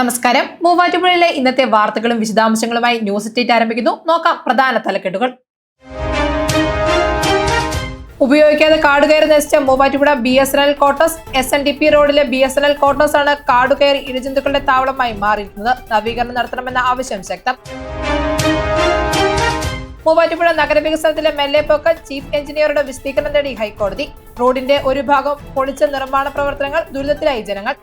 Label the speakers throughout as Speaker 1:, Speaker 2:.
Speaker 1: നമസ്കാരം. മൂവാറ്റുപുഴയിലെ ഇന്നത്തെ വാർത്തകളും വിശദാംശങ്ങളുമായി ന്യൂസ് എറ്റേറ്റ് ആരംഭിക്കുന്നു. നോക്കാം പ്രധാന തലക്കെട്ടുകൾ. ഉപയോഗിക്കാതെ കാട് കയറി നശിച്ച Muvattupuzha B S N L കോട്ടസ് S N D P റോഡിലെ B S N L quarters ആണ് കാട് കയറി ഇഴജന്തുക്കളുടെ താവളമായി മാറിയിരിക്കുന്നത്. നവീകരണം നടത്തണമെന്ന ആവശ്യം ശക്തം. മൂവാറ്റുപുഴ നഗരവികസനത്തിലെ മെല്ലെപ്പോക്ക് ചീഫ് എഞ്ചിനീയറുടെ വിശദീകരണം തേടി ഹൈക്കോടതി. റോഡിന്റെ ഒരു ഭാഗം പൊളിച്ച നിർമ്മാണ പ്രവർത്തനങ്ങൾ ദുരിതത്തിലായി ജനങ്ങൾ.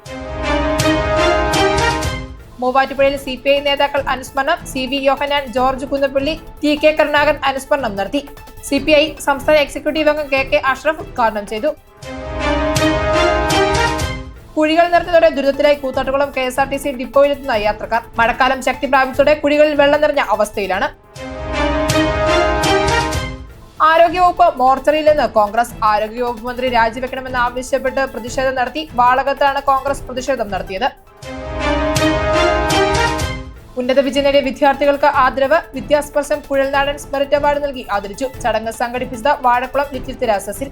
Speaker 1: മൂവാറ്റുപുഴയിൽ സി പി ഐ നേതാക്കൾ അനുസ്മരണം C V Yohannan George Kunnappally T K Karunakaran അനുസ്മരണം നടത്തി. സി പി ഐ സംസ്ഥാന എക്സിക്യൂട്ടീവ് അംഗം കെ കെ അഷ്റഫ് ഉദ്ഘാടനം ചെയ്തു. കുഴികൾ നിറഞ്ഞതോടെ ദുരിതത്തിലായി Koothattukulam K S R T C ഡിപ്പോയിലെത്തുന്ന യാത്രക്കാർ. മഴക്കാലം ശക്തി പ്രാപിച്ചതോടെ കുഴികളിൽ വെള്ളം നിറഞ്ഞ അവസ്ഥയിലാണ്. ആരോഗ്യവകുപ്പ് മോർച്ചറിയിൽ നിന്ന് കോൺഗ്രസ് ആരോഗ്യവകുപ്പ് മന്ത്രി രാജിവെക്കണമെന്ന് ആവശ്യപ്പെട്ട് പ്രതിഷേധം നടത്തി വാളകത്താണ് കോൺഗ്രസ് പ്രതിഷേധം നടത്തിയത്. ഉന്നത വിജയ നേടിയ വിദ്യാർത്ഥികൾക്ക് ആദരവ് വിദ്യാസ്പർശം കുഴൽനാടൻ സ്മരിറ്റ് അവാർഡ് നൽകി. ആദരിച്ചു. ചടങ്ങ് സംഘടിപ്പിച്ചത് വാഴക്കുളം ലിറ്റിൽ തെരാസസിൽ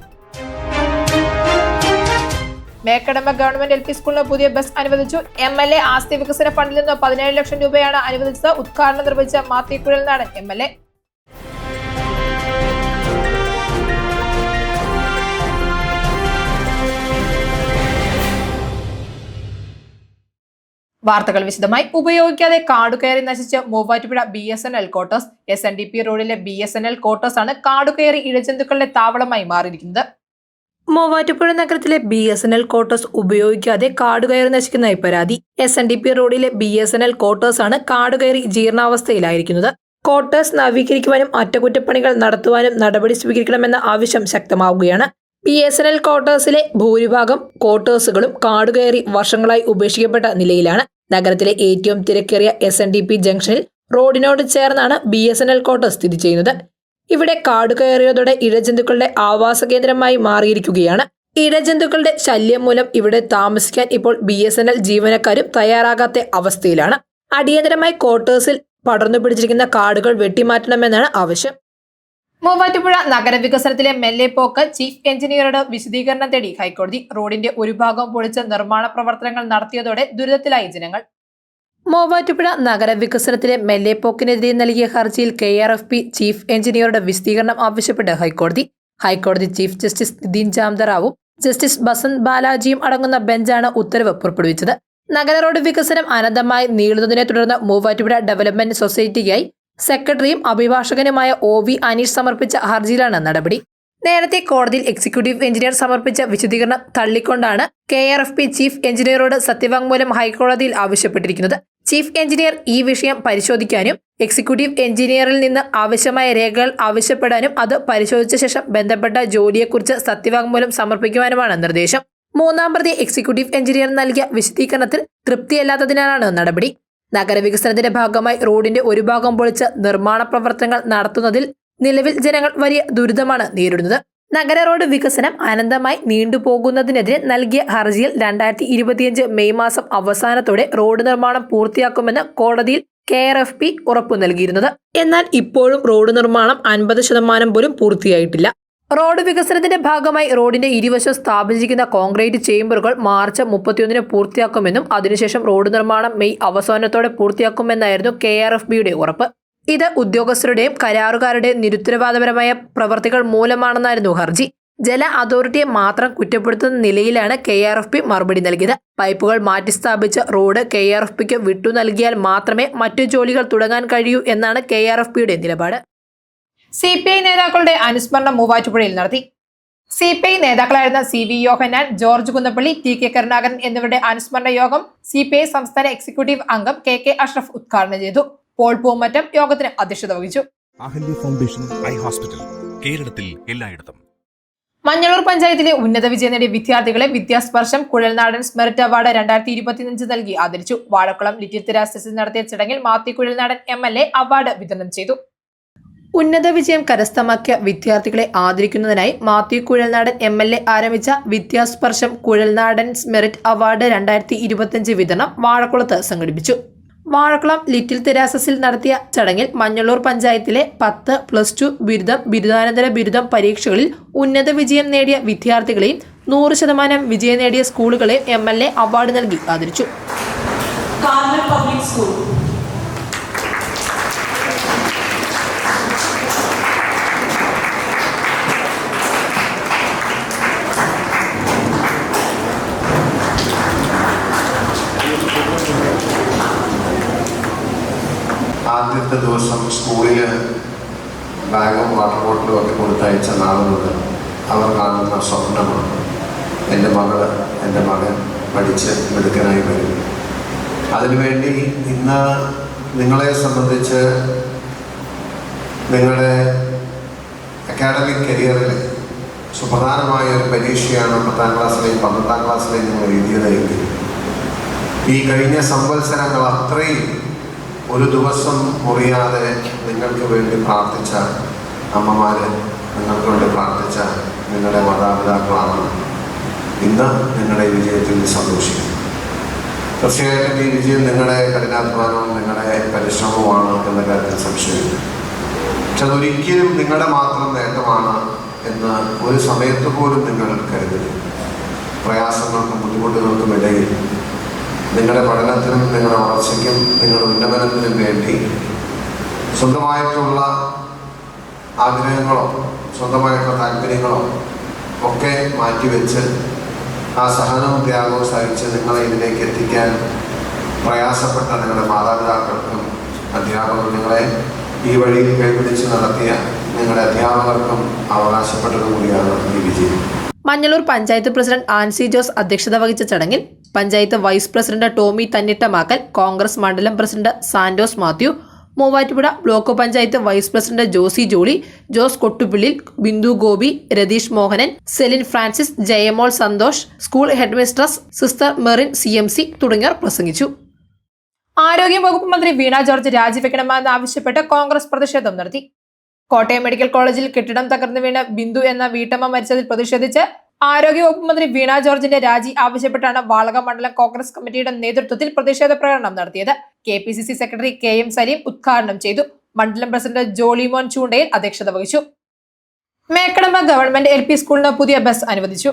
Speaker 1: മേക്കടമ്പ ഗവൺമെന്റ് എൽ പി സ്കൂളിന് പുതിയ ബസ് അനുവദിച്ചു. എം എൽ എ ആസ്തി വികസന ഫണ്ടിൽ നിന്ന് പതിനേഴ് ലക്ഷം രൂപയാണ് അനുവദിച്ചത്. ഉദ്ഘാടനം നിർവഹിച്ച Mathew Kuzhalnadan M L A. വാർത്തകൾ വിശദമായി. ഉപയോഗിക്കാതെ കാടുകയറി നശിച്ച് Muvattupuzha B S N L quarters S N D P റോഡിലെ B S N L quarters ആണ് കാടുകയറി ഇഴജന്തുക്കളുടെ താവളമായി മാറിയിരിക്കുന്നത്. മൂവാറ്റുപുഴ നഗരത്തിലെ B S N L quarters ഉപയോഗിക്കാതെ കാടുകയറി നശിക്കുന്നതായി പരാതി. എസ് എൻ ഡി പി റോഡിലെ B S N L quarters ആണ് കാടുകയറി ജീർണാവസ്ഥയിലായിരിക്കുന്നത്. കോട്ടേഴ്സ് നവീകരിക്കുവാനും അറ്റകുറ്റപ്പണികൾ നടത്തുവാനും നടപടി സ്വീകരിക്കണമെന്ന ആവശ്യം ശക്തമാവുകയാണ്. ബി എസ് എൻ എൽ ക്വാർട്ടേഴ്സിലെ ഭൂരിഭാഗം ക്വാർട്ടേഴ്സുകളും കാടുകയറി വർഷങ്ങളായി ഉപേക്ഷിക്കപ്പെട്ട നിലയിലാണ്. നഗരത്തിലെ ഏറ്റവും തിരക്കേറിയ എസ് എൻ ഡി പി ജംഗ്ഷനിൽ റോഡിനോട് ചേർന്നാണ് ബി എസ് എൻ എൽ കോട്ട സ്ഥിതി ചെയ്യുന്നത്. ഇവിടെ കാടുകയറിയതോടെ ഇഴജന്തുക്കളുടെ ആവാസ കേന്ദ്രമായി മാറിയിരിക്കുകയാണ്. ഇഴജന്തുക്കളുടെ ശല്യം മൂലം ഇവിടെ താമസിക്കാൻ ഇപ്പോൾ ബി എസ് എൻ എൽ ജീവനക്കാരും തയ്യാറാകാത്ത അവസ്ഥയിലാണ്. അടിയന്തരമായി ക്വാർട്ടേഴ്സിൽ പടർന്നു പിടിച്ചിരിക്കുന്ന കാടുകൾ വെട്ടിമാറ്റണമെന്നാണ് ആവശ്യം. മൂവാറ്റുപുഴ നഗരവികസനത്തിലെ മെല്ലെപ്പോക്ക് ചീഫ് എഞ്ചിനീയറുടെ വിശദീകരണം തേടി ഹൈക്കോടതി റോഡിന്റെ ഒരു ഭാഗം പൊളിച്ച് നിർമ്മാണ പ്രവർത്തനങ്ങൾ നടത്തിയതോടെ ദുരിതത്തിലായി ജനങ്ങൾ. മൂവാറ്റുപുഴ നഗരവികസനത്തിലെ മെല്ലെപ്പോക്കിനെതിരെ നൽകിയ ഹർജിയിൽ K R F P chief എഞ്ചിനീയറുടെ വിശദീകരണം ആവശ്യപ്പെട്ട് ഹൈക്കോടതി ഹൈക്കോടതി ചീഫ് ജസ്റ്റിസ് നിതിൻ ജാംദറാവും ജസ്റ്റിസ് ബസന്ത് ബാലാജിയും അടങ്ങുന്ന ബെഞ്ചാണ് ഉത്തരവ് പുറപ്പെടുവിച്ചത്. നഗര റോഡ് വികസനം അനന്തമായി നീളുന്നതിനെ തുടർന്ന് മൂവാറ്റുപുഴ ഡെവലപ്മെന്റ് സൊസൈറ്റിക്കായി സെക്രട്ടറിയും അഭിഭാഷകനുമായ ഒ വി അനീഷ് സമർപ്പിച്ച ഹർജിയിലാണ് നടപടി. നേരത്തെ കോടതിയിൽ എക്സിക്യൂട്ടീവ് എഞ്ചിനീയർ സമർപ്പിച്ച വിശദീകരണം തള്ളിക്കൊണ്ടാണ് K R F P chief എഞ്ചിനീയറോട് സത്യവാങ്മൂലം ഹൈക്കോടതിയിൽ ആവശ്യപ്പെട്ടിരിക്കുന്നത്. ചീഫ് എഞ്ചിനീയർ ഈ വിഷയം പരിശോധിക്കാനും എക്സിക്യൂട്ടീവ് എഞ്ചിനീയറിൽ നിന്ന് ആവശ്യമായ രേഖകൾ ആവശ്യപ്പെടാനും അത് പരിശോധിച്ച ശേഷം ബന്ധപ്പെട്ട ജോലിയെക്കുറിച്ച് സത്യവാങ്മൂലം സമർപ്പിക്കുവാനുമാണ് നിർദ്ദേശം. മൂന്നാം പ്രതി എക്സിക്യൂട്ടീവ് എഞ്ചിനീയർ നൽകിയ വിശദീകരണത്തിൽ തൃപ്തിയല്ലാത്തതിനാലാണ് നടപടി. നഗരവികസനത്തിന്റെ ഭാഗമായി റോഡിന്റെ ഒരു ഭാഗം പൊളിച്ച് നിർമ്മാണ പ്രവർത്തനങ്ങൾ നടത്തുന്നതിൽ നിലവിൽ ജനങ്ങൾ വലിയ ദുരിതമാണ് നേരിടുന്നത്. നഗര റോഡ് വികസനം അനന്തമായി നീണ്ടുപോകുന്നതിനെതിരെ നൽകിയ ഹർജിയിൽ രണ്ടായിരത്തി ഇരുപത്തിയഞ്ച് മെയ് മാസം അവസാനത്തോടെ റോഡ് നിർമ്മാണം പൂർത്തിയാക്കുമെന്ന് കോടതിയിൽ കെ ആർ എഫ് പി ഉറപ്പു നൽകിയിരുന്നത്. എന്നാൽ ഇപ്പോഴും റോഡ് നിർമ്മാണം അൻപത് ശതമാനം പോലും പൂർത്തിയായിട്ടില്ല. റോഡ് വികസനത്തിന്റെ ഭാഗമായി റോഡിന്റെ ഇരുവശം സ്ഥാപിച്ചിരിക്കുന്ന കോൺക്രീറ്റ് ചേംബറുകൾ മാർച്ച് മുപ്പത്തിയൊന്നിന് പൂർത്തിയാക്കുമെന്നും അതിനുശേഷം റോഡ് നിർമ്മാണം മെയ് അവസാനത്തോടെ പൂർത്തിയാക്കുമെന്നായിരുന്നു കെ ആർ എഫ് ബിയുടെ ഉറപ്പ്. ഇത് ഉദ്യോഗസ്ഥരുടെയും കരാറുകാരുടെയും നിരുത്തരവാദപരമായ പ്രവർത്തികൾ മൂലമാണെന്നായിരുന്നു ഹർജി. ജല അതോറിറ്റിയെ മാത്രം കുറ്റപ്പെടുത്തുന്ന നിലയിലാണ് കെ ആർ എഫ് പി മറുപടി നൽകിയത്. പൈപ്പുകൾ മാറ്റിസ്ഥാപിച്ച് റോഡ് കെ ആർ എഫ് പിക്ക് വിട്ടു നൽകിയാൽ മാത്രമേ മറ്റു ജോലികൾ തുടങ്ങാൻ കഴിയൂ എന്നാണ് കെ ആർ എഫ് പിയുടെ നിലപാട്. സി പി ഐ നേതാക്കളുടെ അനുസ്മരണം മൂവാറ്റുപുഴയിൽ നടത്തി. C P I നേതാക്കളായിരുന്ന C V Yohannan George Kunnappally T K Karunakaran എന്നിവരുടെ അനുസ്മരണ യോഗം സി പി ഐ സംസ്ഥാന എക്സിക്യൂട്ടീവ് അംഗം കെ കെ അഷ്റഫ് ഉദ്ഘാടനം ചെയ്തു. പോൾ പൂമറ്റം യോഗത്തിന് അധ്യക്ഷത വഹിച്ചു.
Speaker 2: അഹല്യ ഫൗണ്ടേഷൻ
Speaker 3: ഐ ഹോസ്പിറ്റൽ കേരളത്തിൽ എല്ലായിടത്തും.
Speaker 1: മഞ്ഞളൂർ പഞ്ചായത്തിലെ ഉന്നത വിജയം നേടിയ വിദ്യാർത്ഥികളെ വിദ്യാസ്പർശം കുഴൽനാടൻ സ്മെറിറ്റ് അവാർഡ് രണ്ടായിരത്തി ഇരുപത്തിയഞ്ച് നൽകി. ആദരിച്ചു. വാഴക്കുളം ലിറ്റിൽ തിരാസിൽ നടത്തിയ ചടങ്ങിൽ Mathew Kuzhalnadan M L A award വിതരണം ചെയ്തു. ഉന്നത വിജയം കരസ്ഥമാക്കിയ വിദ്യാർത്ഥികളെ ആദരിക്കുന്നതിനായി Mathew Kuzhalnadan M L A ആരംഭിച്ച വിദ്യാസ്പർശം കുഴൽനാടൻ മെറിറ്റ് അവാർഡ് രണ്ടായിരത്തി ഇരുപത്തിയഞ്ച് വിതരണം വാഴക്കുളത്ത് സംഘടിപ്പിച്ചു. വാഴക്കുളം ലിറ്റിൽ തെരാസസിൽ നടത്തിയ ചടങ്ങിൽ മഞ്ഞളൂർ പഞ്ചായത്തിലെ പത്ത് പ്ലസ് ടു ബിരുദം ബിരുദാനന്തര ബിരുദം പരീക്ഷകളിൽ ഉന്നത വിജയം നേടിയ വിദ്യാർത്ഥികളെയും നൂറ് ശതമാനം വിജയം നേടിയ സ്കൂളുകളെയും എം എൽ എ അവാർഡ് നൽകി ആദരിച്ചു.
Speaker 4: പബ്ലിക്
Speaker 2: Public
Speaker 4: ആദ്യത്തെ ദിവസം സ്കൂളിൽ ബാഗും വാട്ടർ ബോട്ടിലും ഒക്കെ കൊടുത്തയച്ച നാൾ അവർ കാണുന്ന സ്വപ്നമാണ്. എന്റെ മകൾ എന്റെ മകൻ പഠിച്ച് മിടുക്കനായി വരും. അതിനുവേണ്ടി ഇന്ന് നിങ്ങളെ സംബന്ധിച്ച് നിങ്ങളുടെ അക്കാഡമിക് കരിയറിൽ സുപ്രധാനമായ ഒരു പരീക്ഷയാണ് പത്താം ക്ലാസ്സിലെയും പന്ത്രണ്ടാം ക്ലാസ്സിലെയും നിങ്ങൾ എഴുതിയതെങ്കിൽ ഈ കഴിഞ്ഞ സംവത്സരങ്ങൾ അത്രയും ഒരു ദിവസം മുറിയാതെ നിങ്ങൾക്ക് വേണ്ടി പ്രാർത്ഥിച്ച അമ്മമാർ നിങ്ങൾക്ക് വേണ്ടി പ്രാർത്ഥിച്ച നിങ്ങളുടെ മാതാപിതാക്കളാണ് ഇന്ന് നിങ്ങളുടെ വിജയത്തിൽ സന്തോഷിക്കുന്നത്. തീർച്ചയായിട്ടും ഈ വിജയം നിങ്ങളുടെ കഠിനാധ്വാനവും നിങ്ങളുടെ പരിശ്രമവുമാണ് എന്ന കാര്യത്തിൽ സംശയമില്ല. പക്ഷെ അതൊരിക്കലും നിങ്ങളുടെ മാത്രം നേട്ടമാണ് എന്ന് ഒരു സമയത്ത് പോലും നിങ്ങൾ കരുതരുത്. പ്രയാസങ്ങൾക്കും ബുദ്ധിമുട്ടുകൾക്കും ഇടയിൽ നിങ്ങളുടെ പഠനത്തിനും നിങ്ങളുടെ വളർച്ചയ്ക്കും നിങ്ങളുടെ ഉന്നമനത്തിനും വേണ്ടി സ്വന്തമായിട്ടുള്ള ആഗ്രഹങ്ങളോ സ്വന്തമായിട്ടുള്ള താല്പര്യങ്ങളോ ഒക്കെ മാറ്റിവെച്ച് ആ സഹനവും ത്യാഗവും സഹിച്ച് നിങ്ങളെ ഇതിലേക്ക് എത്തിക്കാൻ പ്രയാസപ്പെട്ട നിങ്ങളുടെ മാതാപിതാക്കൾക്കും അധ്യാപകർ നിങ്ങളെ ഈ വഴിയിൽ കൈപിടിച്ച് നടത്തിയ നിങ്ങളുടെ അധ്യാപകർക്കും അവകാശപ്പെട്ടത് കൂടിയാണ് ഈ വിജയം.
Speaker 1: മഞ്ഞളൂർ പഞ്ചായത്ത് പ്രസിഡന്റ് ആൻസി ജോസ് അധ്യക്ഷത വഹിച്ച ചടങ്ങിൽ പഞ്ചായത്ത് വൈസ് പ്രസിഡന്റ് ടോമി തന്നിട്ടമാക്കൽ കോൺഗ്രസ് മണ്ഡലം president Santos Mathew Muvattupuzha block panchayat vice president Josy Jolly Jose Kottupillil Bindu Gopi Ratheesh Mohanan Celine Francis Jayamol Santhosh school headmistress sister Merin C M C തുടങ്ങിയവർ പ്രസംഗിച്ചു. ആരോഗ്യ വകുപ്പ് മന്ത്രി വീണ ജോർജ് രാജിവെക്കണമെന്ന് ആവശ്യപ്പെട്ട് കോൺഗ്രസ് പ്രതിഷേധം നടത്തി. കോട്ടയം മെഡിക്കൽ കോളേജിൽ കെട്ടിടം തകർന്നു വീണ ബിന്ദു എന്ന വീട്ടമ്മ മരിച്ചതിൽ പ്രതിഷേധിച്ച് ആരോഗ്യവകുപ്പ് മന്ത്രി വീണ ജോർജിന്റെ രാജി ആവശ്യപ്പെട്ടാണ് വാളക മണ്ഡലം കോൺഗ്രസ് കമ്മിറ്റിയുടെ നേതൃത്വത്തിൽ പ്രതിഷേധ പ്രകടനം നടത്തിയത്. K P C C secretary K M Saleem ഉദ്ഘാടനം ചെയ്തു. മണ്ഡലം പ്രസിഡന്റ് ജോളിമോൻ ചൂണ്ടയിൽ അധ്യക്ഷത വഹിച്ചു. മേക്കടമ്പ ഗവൺമെന്റ് എൽ പി സ്കൂളിന് പുതിയ ബസ് അനുവദിച്ചു.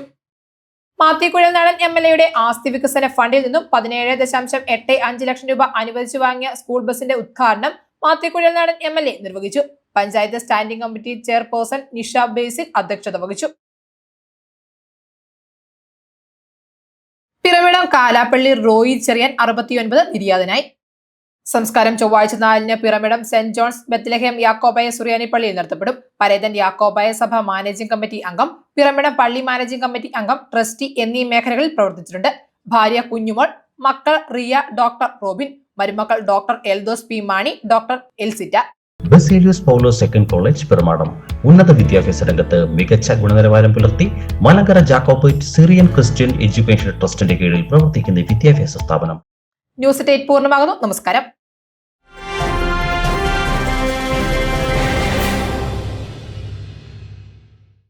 Speaker 1: മാത്തിക്കുഴൽ നടൻ എം എൽ എയുടെ ആസ്തി വികസന ഫണ്ടിൽ നിന്നും പതിനേഴ് ദശാംശം എട്ട് അഞ്ച് ലക്ഷം രൂപ അനുവദിച്ചു വാങ്ങിയ സ്കൂൾ ബസിന്റെ ഉദ്ഘാടനം മാത്തിക്കുഴൽ നടൻ എം എൽ എ നിർവഹിച്ചു. Panchayat standing committee chairperson Nisha Basil അധ്യക്ഷത വഹിച്ചു. പിറവിടം കാലാപ്പള്ളി റോയി ചെറിയാൻ അറുപത്തിയൊൻപത് നിര്യാതനായി. സംസ്കാരം ചൊവ്വാഴ്ച നാലിന് പിറമിടം സെന്റ് ജോൺസ് ബത്ലഹേം യാക്കോബായ സുറിയാനി പള്ളിയിൽ നടത്തപ്പെടും പരേതൻ യാക്കോബായ സഭ മാനേജിംഗ് കമ്മിറ്റി അംഗം പിറമിടം പള്ളി മാനേജിംഗ് കമ്മിറ്റി അംഗം ട്രസ്റ്റി എന്നീ മേഖലകളിൽ പ്രവർത്തിച്ചിട്ടുണ്ട്. ഭാര്യ കുഞ്ഞുമോൾ മക്കൾ റിയ ഡോക്ടർ റോബിൻ മരുമക്കൾ doctor Eldhose P Mani doctor Elsitta.
Speaker 5: Baselius Paulose second college Piravom. ഉന്നത വിദ്യാഭ്യാസ രംഗത്ത് മികച്ച ഗുണനിലവാരം പുലർത്തി Malankara Jacobite Syrian Christian education ട്രസ്റ്റിന്റെ കീഴിൽ പ്രവർത്തിക്കുന്ന വിദ്യാഭ്യാസ സ്ഥാപനം.
Speaker 1: ന്യൂസ് ഡേറ്റ് പൂർണമാകുന്നു. നമസ്കാരം.